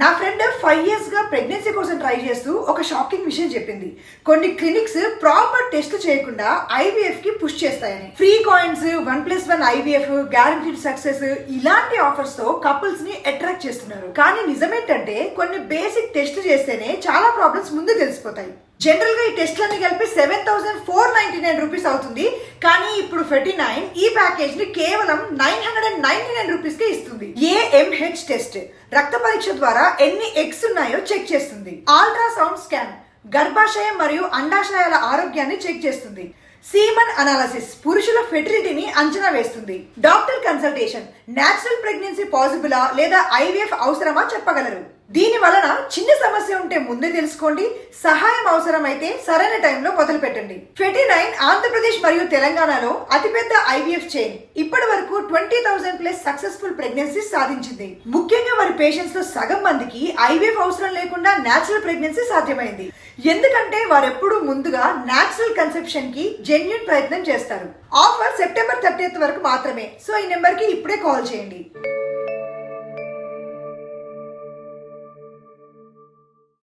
నా friend five ఇయర్స్గా pregnancy కోసం ట్రై చేస్తూ ఒక షాకింగ్ విషయం చెప్పింది. కొన్ని క్లినిక్స్ ప్రాపర్ టెస్ట్ చేయకుండా ఐవీఎఫ్కి పుష్ చేస్తాయని. Free coins one plus one IVF guaranteed success ఇలాంటి ఆఫర్స్తో కపుల్స్ని అట్రాక్ట్ చేస్తున్నారు. కానీ నిజమేంటంటే కొన్ని బేసిక్ టెస్ట్ చేస్తేనే చాలా ప్రాబ్లమ్స్ ముందు తెలిసిపోతాయి. జనరల్గా ఈ టెస్ట్లన్నీ కలిపి seven thousand four ninety nine rupees అవుతుంది. కానీ ఇప్పుడు ఫెటీ నైన్ ఈ ప్యాకేజ్ని కేవలం nine hundred and ninety nine రూపీస్కే ఇస్తుంది ఏఎంహెచ్ టెస్ట్ రక్త పరీక్ష ద్వారా ఎన్ని ఎగ్స్ ఉన్నాయో చెక్ చేస్తుంది. అల్ట్రాసౌండ్ స్కాన్ గర్భాశయం మరియు అండాశయాల ఆరోగ్యాన్ని చెక్ చేస్తుంది. సీమన్ అనాలసిస్ పురుషుల ఫెర్టిలిటీని అంచనా వేస్తుంది. డాక్టర్ కన్సల్టేషన్ నేచురల్ ప్రెగ్నెన్సీ పాసిబులా లేదా ఐవీఎఫ్ అవసరమా చెప్పగలరు. దీని వలన చిన్న ఉంటే ముందే తెలుసుకోండి. సహాయం అవసరమైతే సరైన టైంలో మొదలు పెట్టండి ఫెటీ నైన్ ఆంధ్రప్రదేశ్ మరియు తెలంగాణలో అతిపెద్ద ఐవీఎఫ్ చైన్ ఇప్పటి వరకు twenty thousand plus successful pregnancy సాధించింది. ముఖ్యంగా వారి పేషెంట్స్లో సగం మందికి ఐవీఎఫ్ అవసరం లేకుండా నేచురల్ ప్రెగ్నెన్సీ సాధ్యమైంది. ఎందుకంటే వారెప్పుడు ముందుగా నేచురల్ కన్సెప్షన్కి జెన్యున్ ప్రయత్నం చేస్తారు. ఆఫర్ సెప్టెంబర్ థర్టీత్ వరకు మాత్రమే. సో ఈ నెంబర్కి ఇప్పుడే కాల్ చేయండి.